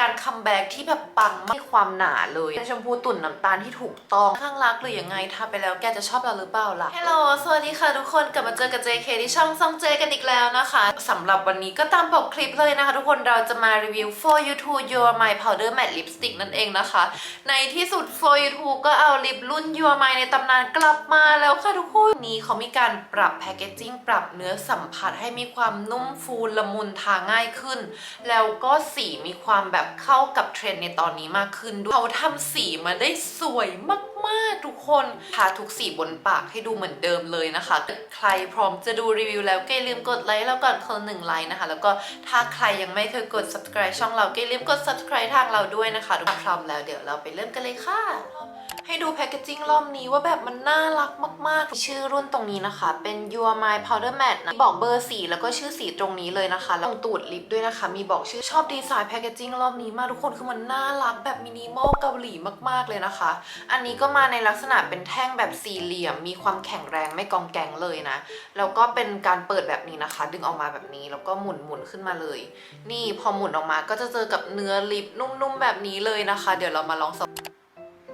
การคัมแบ็กที่แบบปังมากมีความหนาเลยเป็นชมพูตุ่นน้ำตาลที่ถูกต้องข้างรักหรือยังไงทาไปแล้วแกจะชอบเราหรือเปล่าล่ะฮัลโหลสวัสดีค่ะทุกคนกลับมาเจอกับ JK ที่ช่องซองเจกันอีกแล้วนะคะสำหรับวันนี้ก็ตามปกคลิปเลยนะคะ ทุกคนเราจะมารีวิว For You To Your My Powder Matte Lipstick นั่นเองนะคะ ในที่สุด For You To ก็เอาลิปรุ่น Your My ในตำนานกลับมาแล้วค่ะทุกคนนี้เขามีการปรับแพคเกจจิ้งปรับเนื้อสัมผัสให้มีความนุ่มฟูละมุนทาง่ายขึ้น แล้วก็สีมีความแบบเข้ากับเทรนด์ในตอนนี้มากขึ้นด้วยเขาทำสีมาได้สวยมากๆทุกคนทาทุกสีบนปากให้ดูเหมือนเดิมเลยนะคะ ใครพร้อมจะดูรีวิวแล้วก็อย่าลืมกดไลค์แล้วก่อนคนหนึ่งไลค์นะคะ แล้วก็ถ้าใครยังไม่เคยกด subscribe ช่องเราก็อย่าลืมกด subscribe ทางเราด้วยนะคะถ้าพร้อมแล้วเดี๋ยวเราไปเริ่มกันเลยค่ะ ให้ดูแพคเกจิ้งรอบนี้ว่าแบบมันน่ารักมากๆ ชื่อรุ่นตรงนี้นะคะ เป็น Your My Powder Matte นะบอกเบอร์สีแล้วก็ชื่อสีตรงนี้เลยนะคะแล้วตรงตูดลิปด้วยนะคะ มีบอกชื่อชอบดีไซน์แพคเกจิ้งรอบนี้มากทุกคนคือมันน่ารักแบบมินิมอลเกาหลีมากๆเลยนะคะ อันนี้ก็มาในลักษณะเป็นแท่งแบบสี่เหลี่ยม มีความแข็งแรงไม่กองแกงเลยนะแล้วก็เป็นการเปิดแบบนี้นะคะ ดึงออกมาแบบนี้แล้วก็หมุนหมุนๆขึ้นมาเลย นี่พอหมุนออกมาก็จะเจอกับเนื้อลิปนุ่มๆแบบนี้เลยนะคะ เดี๋ยวเรามาลองสั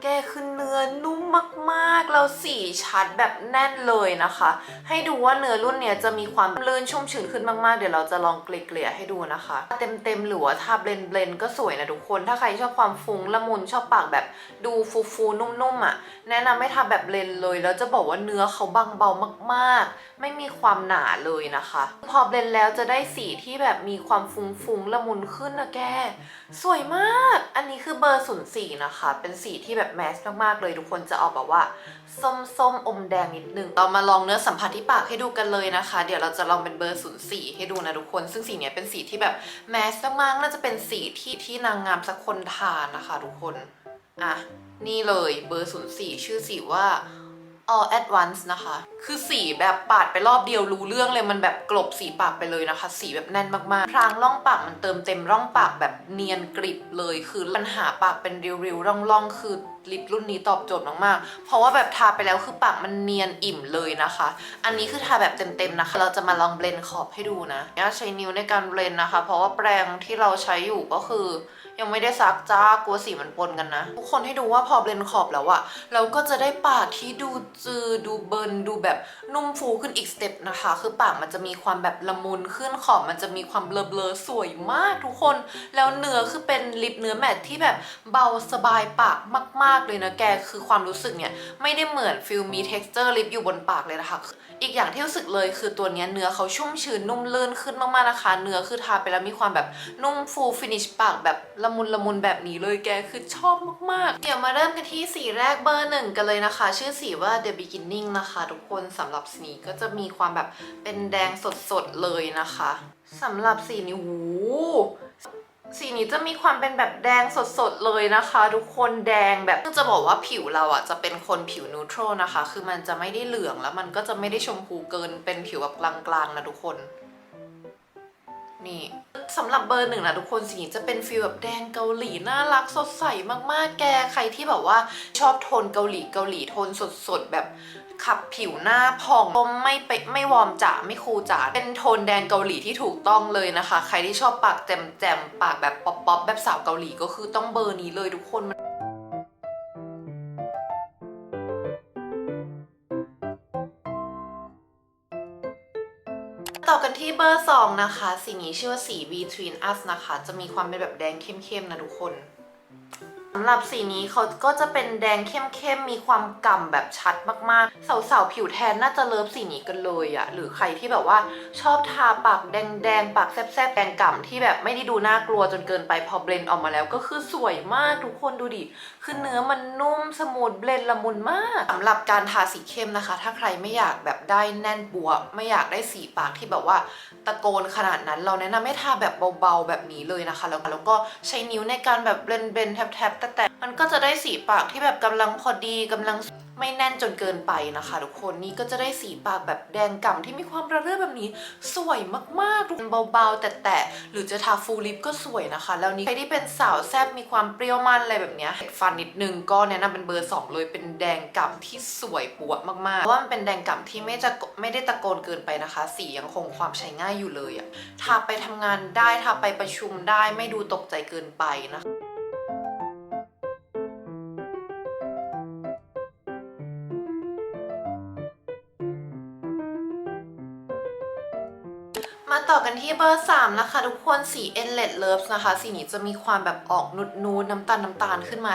แกคือเนื้อนุ่มมากๆแล้วสีชัดแบบแน่นเลยนะคะ ให้ดูว่าเนื้อรุ่นเนี้ยจะมีความลื่นชุ่มชื้นขึ้นมากๆ เดี๋ยวเราจะลองเกลี่ยให้ดูนะคะ เต็มๆหรือว่าทาเบลนเบลนก็สวยนะทุกคน ถ้าใครชอบความฟุ้งละมุนชอบปากแบบดูฟูๆนุ่มๆอะ แนะนำให้ทาแบบเบลนเลยแล้วจะบอกว่าเนื้อเขาบางเบามากๆ ไม่มีความหนาเลยนะคะ พอเบลนแล้วจะได้สีที่แบบมีความฟุ้งๆละมุนขึ้นนะแก สวยมาก อันนี้คือเบอร์04นะคะ เป็นสีที่แบบแมสมากๆเลยทุกคนจะออกแบบว่าส้มส้มอมแดงนิดนึงเรามาลองเนื้อสัมผัสที่ปากให้ดูกันเลยนะคะ เดี๋ยวเราจะลองเป็นเบอร์ 04 ให้ดูนะทุกคน ซึ่งสีเนี้ยเป็นสีที่แบบแมสมากๆน่าจะเป็นสีที่ที่นางงามสักคนทานนะคะ ทุกคนอะนี่เลยเบอร์ 04 ชื่อสีว่า all at once นะคะ คือสีแบบปาดไปรอบเดียวรู้เรื่องเลยมันแบบกลบสีปากไปเลยนะคะ สีแบบแน่นมากๆ พรางร่องปากมันเติมเต็มร่องปากแบบเนียนกริบเลย คือปัญหาปากเป็นริวๆร่องๆ คือ ลิปรุ่นนี้ตอบโจทย์มากๆ เพราะว่าแบบทาไปแล้วคือปากมันเนียนอิ่มเลยนะคะ อันนี้คือทาแบบเต็มๆนะคะ เราจะมาลองเบลนขอบให้ดูนะย่าใช้นิ้วในการเบลนนะคะ เพราะว่าแปรงที่เราใช้อยู่ก็คือ ยังไม่ได้ซักจ้ากลัวสีมันปนกันนะ ทุกคนให้ดูว่าพอเบลนขอบแล้วอะเราก็จะได้ปากที่ดูจืดดูเบิร์นดูแบบนุ่มฟูขึ้นอีกสเต็ปนะคะ คือปากมันจะมีความแบบละมุนขึ้นขอบมันจะมีความเบลอๆสวยมากทุกคน แล้วเนื้อคือเป็นลิปเนื้อแมทที่แบบเบาสบายปากมากๆเลยนะแกคือความรู้สึกเนี่ยไม่ได้เหมือนฟิลมี texture ลิปอยู่บนปากเลยนะคะอีกอย่างที่รู้สึกเลยคือตัวเนี้ยเนื้อเขาชุ่มชื้นนุ่มลื่นขึ้นมากๆนะคะ เนื้อคือทาไปแล้วมีความแบบนุ่มฟูฟินิชปากแบบละมุนละมุนแบบนี้เลยแกคือชอบมากๆ เดี๋ยวมาเริ่มกันที่สีแรกเบอร์หนึ่งกันเลยนะคะ ชื่อสีว่า The Beginning นะคะ ทุกคนสำหรับสีก็จะมีความแบบเป็นแดงสดๆเลยนะคะสำหรับสีนี้หู สีนี้จะมีความเป็นแบบแดงสดๆเลยนะคะ ทุกคนแดงแบบจะบอกว่าผิวเราอะจะเป็นคนผิวนูโตรนะคะ คือมันจะไม่ได้เหลืองแล้วมันก็จะไม่ได้ชมพูเกินเป็นผิวแบบกลางๆนะทุกคน นี่สำหรับเบอร์หนึ่งนะทุกคนสีนี้จะเป็นฟิลแบบแดงเกาหลีน่ารักสดใสมากๆ แกใครที่แบบว่าชอบโทนเกาหลีเกาหลีโทนสดๆแบบ ขับผิวหน้าผ่องไม่ไปไม่วอร์มจ๋าไม่คูจ๋าเป็นโทนแดงเกาหลีที่ถูกต้องเลยนะคะ ใครที่ชอบปากแจ่มๆปากแบบป๊อปๆแบบสาวเกาหลีก็คือต้องเบอร์นี้เลยทุกคนมันต่อกันที่เบอร์ 2 นะคะ สีนี้ชื่อว่าสี Between Us นะคะ จะมีความเป็นแบบแดงเข้มๆนะทุกคน สำหรับสีนี้เขาก็จะเป็นแดงเข้มๆ มีความก่ำแบบชัดมากๆ สาวๆ ผิวแทนน่าจะเลิฟสีนี้กันเลยอะหรือใครที่แบบว่าชอบทาปากแดงๆ ปากแซบๆ แดงก่ำที่แบบไม่ได้ดูน่ากลัวจนเกินไปพอเบลนด์ออกมาแล้วก็คือสวยมากทุกคนดูดิ คือเนื้อมันนุ่มสมูทเบลนด์ละมุนมากสำหรับการทาสีเข้มนะคะ ถ้าใครไม่อยากแบบได้แน่นปัวไม่อยากได้สีปากที่แบบว่าตะโกนขนาดนั้น เราแนะนำให้ทาแบบเบาๆ แบบนี้เลยนะคะ แล้วก็ใช้นิ้วในการแบบเบลนเบลนแทบๆแต่แต่มันก็จะได้สีปากที่แบบกำลังพอดีกำลังไม่แน่นจนเกินไปนะคะ ทุกคนนี่ก็จะได้สีปากแบบแดงก่ำที่มีความระเรื่อแบบนี้ สวยมากๆทุกคนเบาๆ แต่แต่หรือจะทาฟูลลิปก็สวยนะคะ แล้วนี้ใครที่เป็นสาวแซบมีความเปรี้ยวมันอะไรแบบนี้เห็ดฟันนิดนึงก็แนะนำเป็นเบอร์สองเลยเป็นแดงก่ำที่สวยปวดมากๆเพราะว่ามันเป็นแดงก่ำที่ไม่จะไม่ได้ตะโกนเกินไปนะคะ สียังคงความใช้ง่ายอยู่เลยอะทาไปทำงานได้ทาไปประชุมได้ไม่ดูตกใจเกินไปนะคะ มาต่อกันที่เบอร์ 3 นะคะ ทุกคนสี Endless Love นะคะ สีนี้จะมีความแบบออกนูดนูดน้ำตาลน้ำตาลขึ้นมา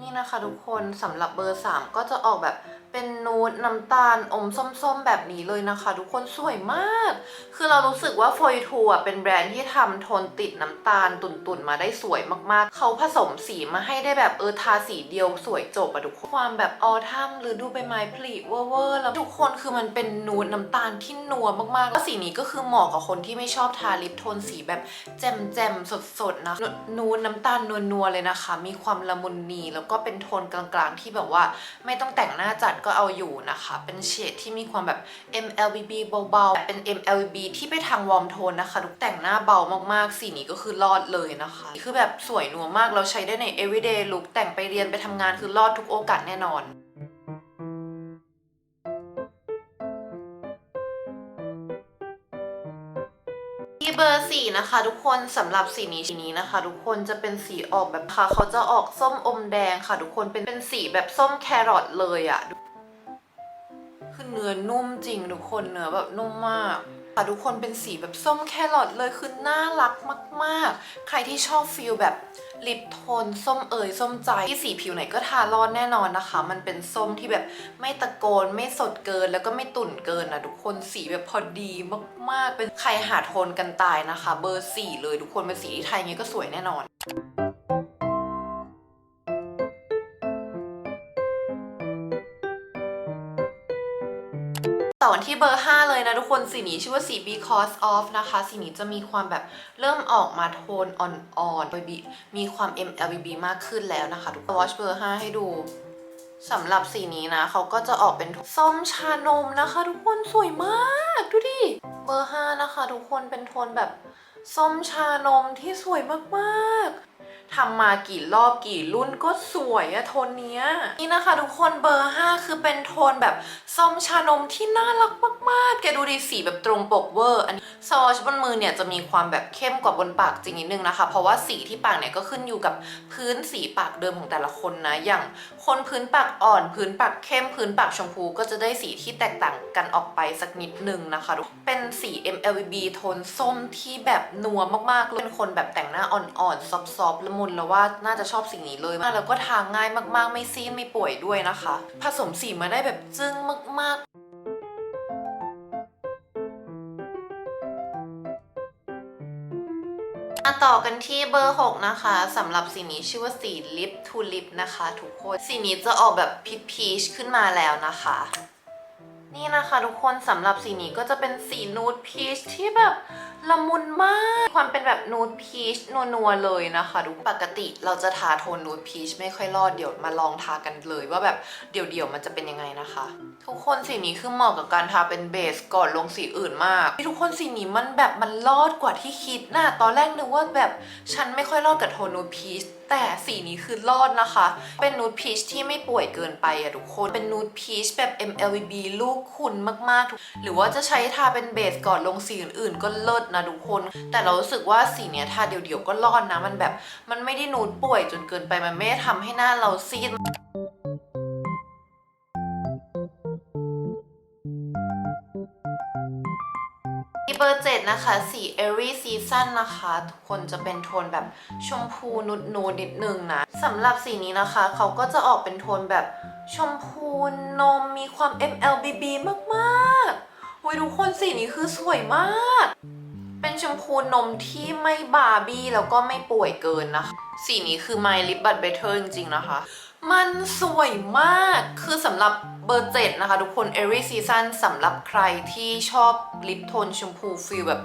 นี่นะคะทุกคนสำหรับเบอร์ 3 ก็จะออกแบบ เป็นนูดน้ำตาลอมส้มๆ แบบนี้เลยนะคะ ทุกคนสวยมาก คือเรารู้สึกว่า f o y 2อะเป็นแบรนด์ที่ทำโทนติดน้ำตาลตุ่นๆ มาได้สวยมากๆ เขาผสมสีมาให้ได้แบบเออทาสีเดียวสวยจบอะทุกคนความแบบออทัมหรือดูใบไม้ผลิเวอร์ๆแล้วทุกคนคือมันเป็นนูดน้ำตาลที่นัวมากๆ แล้วสีนี้ก็คือเหมาะกับคนที่ไม่ชอบทาลิปโทนสีแบบแจ่มๆสดๆนะนูดน้ำตาลนัวๆเลยนะคะ มีความละมุนนีแล้วก็เป็นโทนกลางๆ ที่แบบว่าไม่ต้องแต่งหน้าจัดก็เอาอยู่นะคะ เป็นเฉดที่มีความแบบ MLBB เบาๆ เป็น MLBB ที่ไปทางวอร์มโทนนะคะทุกแต่งหน้าเบามากๆ สีนี้ก็คือรอดเลยนะคะ คือแบบสวยนัวมาก เราใช้ได้ใน everyday look แต่งไปเรียนไปทำงานคือรอดทุกโอกาสแน่นอนที่เบอร์สี่นะคะ ทุกคนสำหรับสีนี้สีนี้นะคะ ทุกคนจะเป็นสีออกแบบค่ะเขาจะออกส้มอมแดงค่ะ ทุกคนเป็นเป็นสีแบบส้มแครอทเลยอะ่ะ คือเนื้อนุ่มจริงทุกคนเนื้อแบบนุ่มมากค่ะทุกคนเป็นสีแบบส้มแครอทเลยคือน่ารักมาก ๆ ใครที่ชอบฟิลแบบลิปโทนส้มเอยส้มใจที่สีผิวไหนก็ทารอดแน่นอนนะคะ มันเป็นส้มที่แบบไม่ตะโกนไม่สดเกินแล้วก็ไม่ตุ่นเกินนะทุกคนสีแบบพอดีมาก ๆ เป็นใครหาโทนกันตายนะคะ เบอร์สี่เลยทุกคนเป็นสีที่ไทยอย่างนี้ก็สวยแน่นอน ต่อที่เบอร์ 5 เลยนะทุกคนสีนี้ชื่อว่าสี because of นะคะ สีนี้จะมีความแบบเริ่มออกมาโทนอ่อนๆโดยมีความ MLBB มากขึ้นแล้วนะคะ ทุกคน watch เบอร์ 5 ให้ดูสำหรับสีนี้นะเขาก็จะออกเป็นส้มชานมนะคะ ทุกคนสวยมากดูดิเบอร์ 5 นะคะ ทุกคนเป็นโทนแบบส้มชานมที่สวยมากๆ ทำมากี่รอบกี่รุ่นก็สวยอะโทนเนี้ย นี่นะคะทุกคนเบอร์ 5 คือเป็นโทนแบบส้มชานมที่น่ารักมากๆ แกดูดิสีแบบตรงปกเวอร์ อันนี้ซอชบนมือเนี่ยจะมีความแบบเข้มกว่าบนปากจริงนิดนึงนะคะ เพราะว่าสีที่ปากเนี่ยก็ขึ้นอยู่กับพื้นสีปากเดิมของแต่ละคนนะ อย่างคนพื้นปากอ่อน พื้นปากเข้มพื้นปากชมพูก็จะได้สีที่แตกต่างกันออกไปสักนิดนึงนะคะทุกเป็นสี MLB โทนส้มที่แบบนัวมากๆเลยเป็นคนแบบแต่งหน้าอ่อนๆซอฟๆละมุนแล้วว่าน่าจะชอบสิ่งนี้เลยแล้วก็ทาง่ายมากๆ ไม่ซีดไม่ป่วยด้วยนะคะ ผสมสีมาได้แบบจึ้งมากๆมาต่อกันที่เบอร์ 6 นะคะสำหรับสีนี้ชื่อว่าสีลิปทูลิปนะคะ ทุกคน สีนี้จะออกแบบพีชพีชขึ้นมาแล้วนะคะ นี่นะคะทุกคนสำหรับสีนี้ก็จะเป็นสีนูดพีชที่แบบ ละมุนมาก ความเป็นแบบนูดพีชนัวๆเลยนะคะดูปกติเราจะทาโทนนูดพีชไม่ค่อยรอดเดี๋ยวมาลองทากันเลยว่าแบบเดี่ยวๆมันจะเป็นยังไงนะคะ ทุกคนสีนี้คือเหมาะกับการทาเป็นเบสก่อนลงสีอื่นมากทุกคนสีนี้มันแบบมันรอดกว่าที่คิดนะตอนแรกนึกว่าแบบฉันไม่ค่อยรอดกับโทนนูดพีชแต่สีนี้คือรอดนะคะ เป็นนูดพีชที่ไม่ป่วยเกินไปอะทุกคน เป็นนูดพีชแบบ MLB ลูกคุณมากๆ หรือว่าจะใช้ทาเป็นเบสก่อนลงสีอื่นๆ ก็เลิศนะทุกคน แต่เรารู้สึกว่าสีเนี้ยทาเดี่ยวๆก็รอดนะ มันแบบ มันไม่ได้นูดป่วยจนเกินไป มันไม่ได้ทำให้หน้าเราซีด บอร์เจ็ดนะคะสี Airy Season นะคะ ทุกคนจะเป็นโทนแบบชมพูนุดนูดๆนิดนึงนะสำหรับสีนี้นะคะ เขาก็จะออกเป็นโทนแบบชมพูนมมีความ MLBB มากๆโอ้ยทุกคนสีนี้คือสวยมาก เป็นชมพูนมที่ไม่บาร์บี้แล้วก็ไม่ป่วยเกินนะคะ สีนี้คือ My Lip But Better จริงๆนะคะ มันสวยมากคือสำหรับ เบอร์เจ็ดนะคะทุกคน every season สำหรับใครที่ชอบลิปโทนชมพูฟิลแบบ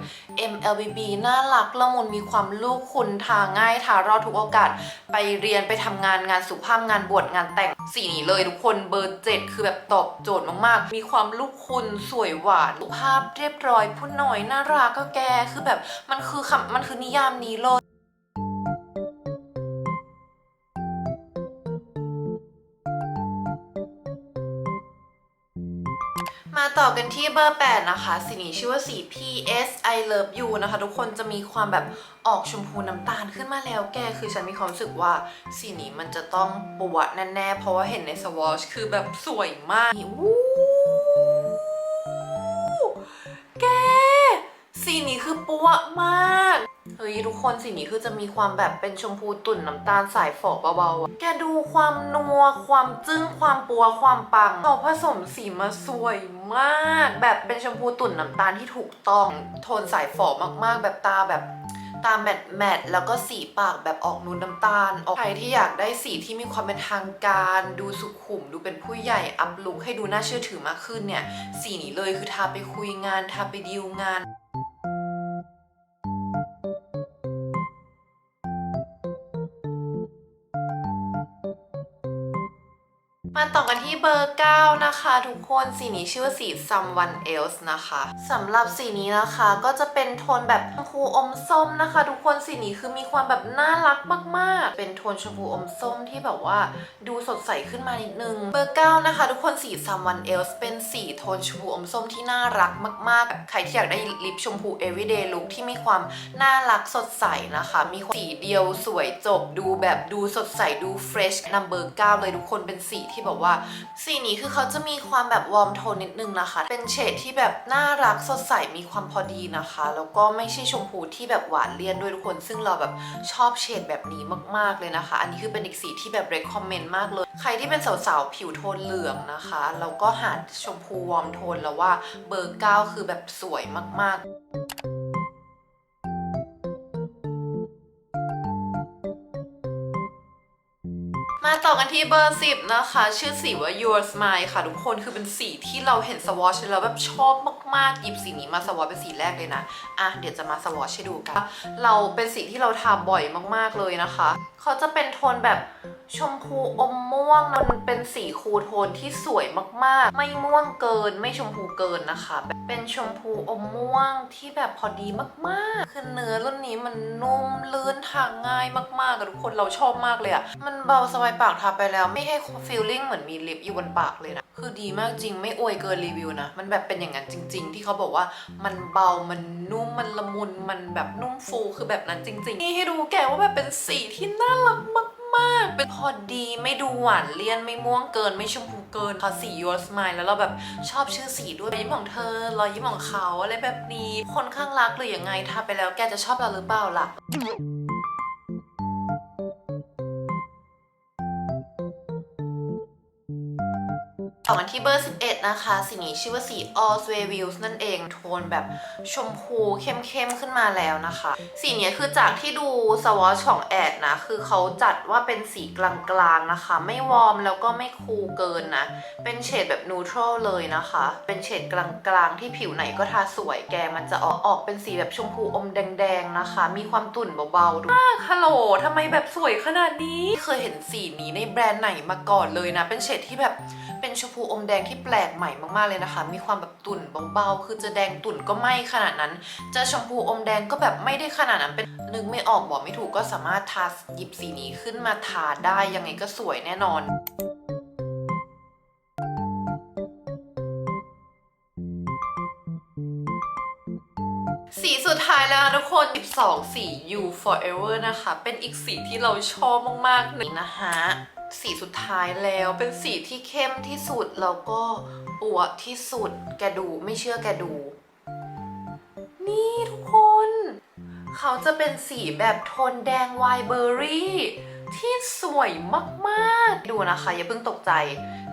MLBB น่ารักละมุนมีความลูกคุณทาง่ายทารอดทุกโอกาส ไปเรียนไปทำงานงานสุภาพงานบวชงานแต่งสีนี้เลยทุกคนเบอร์เจ็ดคือแบบตอบโจทย์มากๆ มีความลูกคุณสวยหวานสุภาพเรียบร้อยผู้น้อยน่ารักก็แกคือแบบมันคือคำมันคือนิยามนี้เลย มาต่อกันที่เบอร์ 8 นะคะ สีนี้ชื่อว่าสี PS I Love You นะคะ ทุกคนจะมีความแบบออกชมพูน้ำตาลขึ้นมาแล้วแกคือฉันมีความรู้สึกว่าสีนี้มันจะต้องปวดแน่ๆ เพราะว่าเห็นในสวอชคือแบบสวยมากวู้แกสีนี้คือปวดมาก ยทุกคนสีนี้คือจะมีความแบบเป็นชมพูตุ่นน้ำตาลสายฝอเบาๆแกดูความนัว ความจึ้งความปัวความปังเขาผสมสีมาสวยมาก แบบเป็นชมพูตุ่นน้ำตาลที่ถูกต้องโทนสายฝอมากๆ แบบตาแบบตาแมทแมทแล้วก็สีปากแบบออกนูนน้ำตาล ออกใครที่อยากได้สีที่มีความเป็นทางการ ดูสุขุม ดูเป็นผู้ใหญ่อัพลุคให้ดูน่าเชื่อถือมากขึ้นเนี่ย สีนี้เลยคือทาไปคุยงาน ทาไปดีลงาน มาต่อกันที่เบอร์ 9 นะคะ ทุกคนสีนี้ชื่อว่าสี someone else นะคะสำหรับสีนี้นะคะก็จะเป็นโทนแบบชมพูอมส้มนะคะ ทุกคนสีนี้คือมีความแบบน่ารักมาก ๆ เป็นโทนชมพูอมส้มที่แบบว่าดูสดใสขึ้นมานิดนึงเบอร์ 9 นะคะ ทุกคนสี someone else เป็นสีโทนชมพูอมส้มที่น่ารักมากๆใครที่อยากได้ลิปชมพู everyday look ที่มีความน่ารักสดใสนะคะ มีสีเดียวสวยจบดูแบบดูสดใสดู fresh number 9เลยทุกคนเป็นสีที่แบบว่า สีนี้คือเขาจะมีความแบบวอร์มโทนนิดนึงนะคะ เป็นเฉดที่แบบน่ารักสดใสมีความพอดีนะคะ แล้วก็ไม่ใช่ชมพูที่แบบหวานเลี่ยนด้วยทุกคน ซึ่งเราแบบชอบเฉดแบบนี้มาก ๆเลยนะคะ อันนี้คือเป็นอีกสีที่แบบ recommend มากเลย ใครที่เป็นสาวๆผิวโทนเหลืองนะคะแล้วก็หาชมพูวอร์มโทนแล้วว่าเบอร์9คือแบบสวยมากๆ มาต่อกันที่เบอร์ 10 นะคะ ชื่อสีว่า Your Smile ค่ะ ทุกคนคือเป็นสีที่เราเห็นสวอชแล้วแบบชอบมากๆ หยิบสีนี้มาสวอชเป็นสีแรกเลยนะ อะ เดี๋ยวจะมาสวอชให้ดูกัน เราเป็นสีที่เราทาบ่อยมากๆเลยนะคะ เขาจะเป็นโทนแบบชมพูอมม่วงมันเป็นสีคูลโทนที่สวยมากๆ ไม่ม่วงเกินไม่ชมพูเกินนะคะ เป็นชมพูอมม่วงที่แบบพอดีมากๆ คือเนื้อรุ่นนี้มันนุ่มลื่นทาง่ายมากๆอะทุกคนเราชอบมากเลยอะมันเบาสบายปากทาไปแล้ว ไม่ให้ฟีลลิ่งเหมือนมีลิปอยู่บนปากเลยนะคือดีมากจริงไม่อวยเกินรีวิวนะ มันแบบเป็นอย่างนั้นจริง ๆ ที่เขาบอกว่ามันเบามันนุ่มมันละมุนมันแบบนุ่มฟูคือแบบนั้นจริง ๆ นี่ให้ดูแกว่าแบบเป็นสีที่น่ารักมากๆ เป็นพอดีไม่ดูหวานเลี่ยนไม่ม่วงเกินไม่ชมพูเกินเขาสี Your Smile แล้วเราแบบชอบชื่อสีด้วยรอยยิ้มของเธอ รอยยิ้มของเขาอะไรแบบนี้ คนข้างรักหรือยังไงทาไปแล้วแกจะชอบเราหรือเปล่าล่ะ ต่อกันที่เบอร์ 11 นะคะ สีนี้ชื่อว่าสี All Sway Views นั่นเอง โทนแบบชมพูเข้มๆ ขึ้นมาแล้วนะคะ สีเนี้ยคือจากที่ดูสวอชของแอดนะ คือเขาจัดว่าเป็นสีกลางๆนะคะ ไม่วอร์มแล้วก็ไม่คูลเกินนะ เป็นเฉดแบบนูทรัลเลยนะคะ เป็นเฉดกลางๆ ที่ผิวไหนก็ทาสวยแกมันจะออกออกเป็นสีแบบชมพูอมแดงๆนะคะ มีความตุ่นเบาๆดูมากฮัลโหลทำไมแบบสวยขนาดนี้ เคยเห็นสีนี้ในแบรนด์ไหนมาก่อนเลยนะ เป็นเฉดที่แบบ เป็นชมพูอมแดงที่แปลกใหม่มากๆเลยนะคะ มีความแบบตุ่นเบาๆ คือจะแดงตุ่นก็ไม่ขนาดนั้น จะชมพูอมแดงก็แบบไม่ได้ขนาดนั้นเป็นนึกไม่ออกบอกไม่ถูกก็สามารถทาหยิบสีนี้ขึ้นมาทาได้ยังไงก็สวยแน่นอนสีสุดท้ายแล้วทุกคน 12 สี You Forever นะคะ เป็นอีกสีที่เราชอบมากๆนี่นะฮะ สีสุดท้ายแล้วเป็นสีที่เข้มที่สุด แล้วก็อวดที่สุด แกดูไม่เชื่อแกดู นี่ทุกคน เขาจะเป็นสีแบบโทนแดงไวน์เบอร์รี่ ที่สวยมากๆ ดูนะคะอย่าเพิ่งตกใจ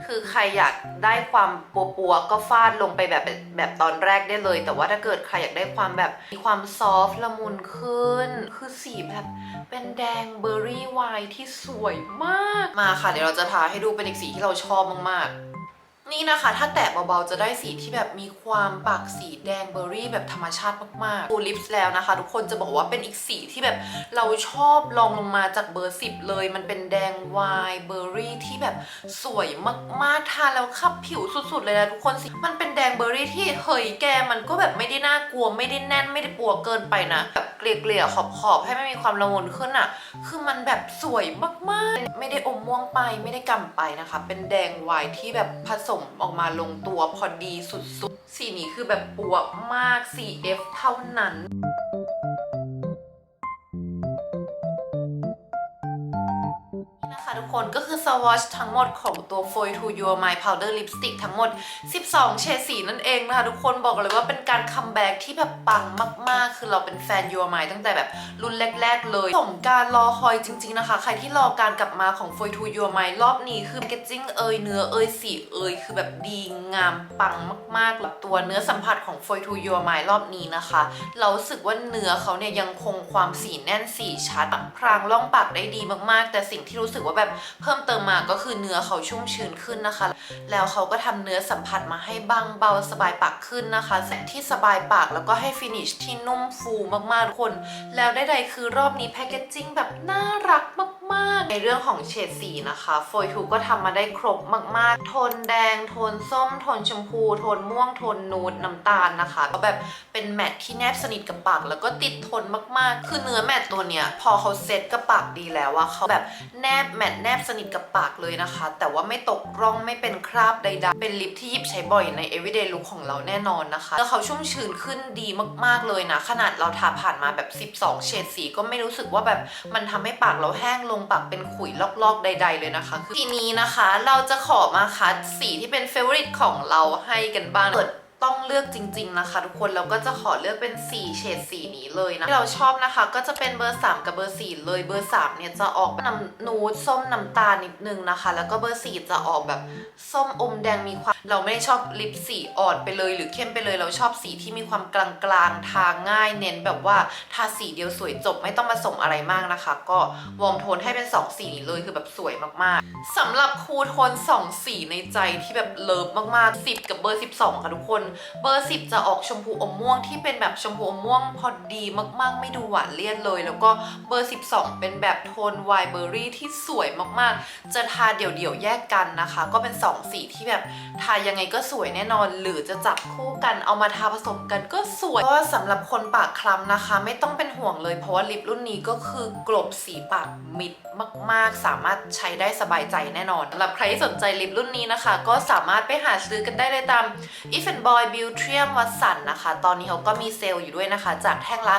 คือใครอยากได้ความปัวปัวๆก็ฟาดลงไปแบบแบบตอนแรกได้เลย แต่ว่าถ้าเกิดใครอยากได้ความแบบมีความซอฟต์ละมุนขึ้น คือสีแบบเป็นแดงเบอร์รี่ไวน์ที่สวยมาก มาค่ะ เดี๋ยวเราจะทาให้ดูเป็นอีกสีที่เราชอบมากๆ นี่นะคะถ้าแตะเบาๆจะได้สีที่แบบมีความปากสีแดงเบอร์รี่แบบธรรมชาติมากๆดูลิปส์แล้วนะคะ ทุกคนจะบอกว่าเป็นอีกสีที่แบบเราชอบลองลงมาจากเบอร์สิบเลย มันเป็นแดงวน์เบอร์รี่ที่แบบสวยมากๆทานแล้วขับผิวสุดๆเลยนะทุกคนสิมันเป็นแดงเบอร์รี่ที่เฮ้ยแกมันก็แบบไม่ได้น่ากลัวไม่ได้แน่นไม่ได้ปัวเกินไปนะแบบเกลี่ยๆขอบๆให้ไม่มีความละมุนขึ้นอะ คือมันแบบสวยมากๆ ไม่ได้อมม่วงไปไม่ได้กำไปนะคะ เป็นแดงวน์ที่แบบผสมออกมาลงตัวพอดีสุดๆ สีนี้คือแบบปวบมาก CF เท่านั้น ค่ะทุกคนก็คือสวอชทั้งหมดของตัว f o y to Your My Powder Lipstick ทั้งหมด 12 เฉดสีนั่นเองนะคะทุกคนบอกเลยว่าเป็นการคัมแบ็กที่แบบปังมากๆ คือเราเป็นแฟน Your My ตั้งแต่แบบรุ่นแรก ๆ เลยสมการรอคอยจริง ๆ นะคะ ใครที่รอการกลับมาของ f o y to Your My รอบนี้คือแพคเกจิ้งเอยเนื้อเอยสีเอยคือแบบดีงามปังมากๆแบบตัวเนื้อสัมผัสของ f o y to Your My รอบนี้นะคะ เราสึกว่าเนื้อเขาเนี่ยยังคงความสีแน่นสีชัดพรางล่องปากได้ดีมากๆ แต่สิ่งที่รู้สึกว่าแบบเพิ่มเติมมาก็คือเนื้อเขาชุ่มชื้นขึ้นนะคะ แล้วเขาก็ทำเนื้อสัมผัสมาให้บางเบาสบายปากขึ้นนะคะแสงที่สบายปากแล้วก็ให้ฟินิชที่นุ่มฟูมากๆทุกคน แล้วได้ใดคือรอบนี้แพคเกจจิ้งแบบน่ารักมาก ๆ ในเรื่องของเฉดสีนะคะโฟยทูก็ทำมาได้ครบมาก ๆ โทนแดง โทนส้ม โทนชมพู โทนม่วง โทนนูดน้ำตาลนะคะ ก็แบบเป็นแมทที่แนบสนิทกับปาก แล้วก็ติดทนมากๆ คือเนื้อแมทตัวเนี้ยพอเขาเซ็ตกับปากดีแล้วอะเขาแบบแนบแมทแนบสนิทกับปากเลยนะคะ แต่ว่าไม่ตกร่องไม่เป็นคราบใดๆ เป็นลิปที่หยิบใช้บ่อยใน everyday look ของเราแน่นอนนะคะ แล้วเขาชุ่มชื้นขึ้นดีมากๆเลยนะ ขนาดเราทาผ่านมาแบบ 12 เฉดสีก็ไม่รู้สึกว่าแบบมันทำให้ปากเราแห้งลงปากเป็นขุยลอกๆใด ๆ เลยนะคะคือทีนี้นะคะ เราจะขอมาคัดสีที่เป็นเฟเวอริตของเราให้กันบ้างเปิด ต้องเลือกจริง ๆ นะคะ ทุกคนเราก็จะขอเลือกเป็น4เฉดสีนี้เลยนะที่เราชอบนะคะ ก็จะเป็นเบอร์ 3 กับเบอร์ 4 เลยเบอร์ 3 เนี่ยจะออกน้ำนูดส้มน้ำตาลนิดนึงนะคะ แล้วก็เบอร์ 4 จะออกแบบส้มอมแดงมีความ เราไม่ได้ชอบลิปสีอ่อนไปเลย หรือเข้มไปเลยเราชอบสีที่มีความกลางๆทาง่ายเน้นแบบว่าทาสีเดียวสวยจบไม่ต้องผสมอะไรมากนะคะ ก็วอร์มโทนให้เป็น 2 สีนี้เลยคือแบบสวยมากๆสำหรับคูโทน2สีในใจที่แบบเลิฟมากๆ10กับเบอร์ 12 ค่ะทุกคนเบอร์ 10 จะออกชมพูอมม่วงที่เป็นแบบชมพูอมม่วงพอดีมากๆ ไม่ดูหวานเลี่ยนเลย แล้วก็เบอร์ 12 เป็นแบบโทนไวเบอร์รี่ที่สวยมากๆ จะทาเดี่ยวๆแยกกันนะคะ ก็เป็น 2 สีที่แบบทายังไงก็สวยแน่นอน หรือจะจับคู่กันเอามาทาผสมกันก็สวยก็สำหรับคนปากคล้ำนะคะ ไม่ต้องเป็นห่วงเลยเพราะว่าลิปรุ่นนี้ก็คือกลบสีปากมิดมาก ๆ สามารถใช้ได้สบายใจแน่นอนสำหรับใครที่สนใจลิปรุ่นนี้นะคะ ก็สามารถไปหาซื้อกันได้เลยตาม If and Boy Beauty วัตสันนะคะ ตอนนี้เขาก็มีเซลล์อยู่ด้วยนะคะ จากแท่งละ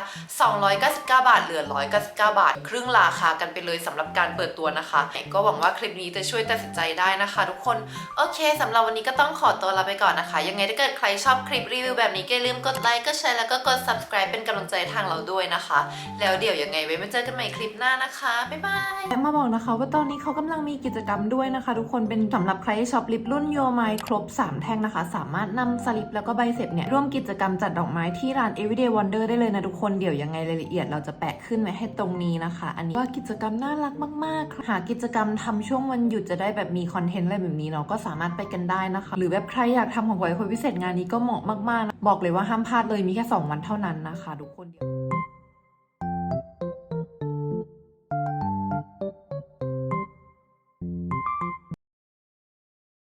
299 บาท เหลือ 199 บาท ครึ่งราคากันไปเลยสำหรับการเปิดตัวนะคะก็หวังว่าคลิปนี้จะช่วยตัดสินใจได้นะคะ ทุกคน โอเคสำหรับวันนี้ก็ต้องขอตัวลาไปก่อนนะคะ ยังไงถ้าเกิดใครชอบคลิปรีวิวแบบนี้ก็อย่าลืมกดไลค์กดแชร์แล้วก็กด subscribe เป็นกำลังใจทางเราด้วยนะคะ แล้วเดี๋ยวยังไงไว้มาเจอกันใหม่คลิปหน้านะคะบ๊ายบายและมาบอกนะคะว่าตอนนี้เขากำลังมีกิจกรรมด้วยนะคะ ทุกคนเป็นสำหรับใครที่ชอปลิปรุ่นโยไมครบ 3 แท่งนะคะ สามารถนำสลิปแล้วก็ใบเสร็จเนี่ยร่วมกิจกรรมจัดดอกไม้ที่ร้าน Everyday Wonder ได้เลยนะทุกคนเดี๋ยวยังไงรายละเอียดเราจะแปะขึ้นไว้ให้ตรงนี้นะคะ อันนี้ว่ากิจกรรมน่ารักมากๆ หากิจกรรมทำช่วงวันหยุดจะได้แบบมีคอนเทนต์อะไรแบบนี้เนาะก็สามารถไปกันได้นะคะ หรือแบบใครอยากทำของขวัญคนพิเศษงานนี้ก็เหมาะมากๆนะบอกเลยว่าห้ามพลาดเลยมีแค่สองวันเท่านั้นนะคะทุกคนเดี๋ยว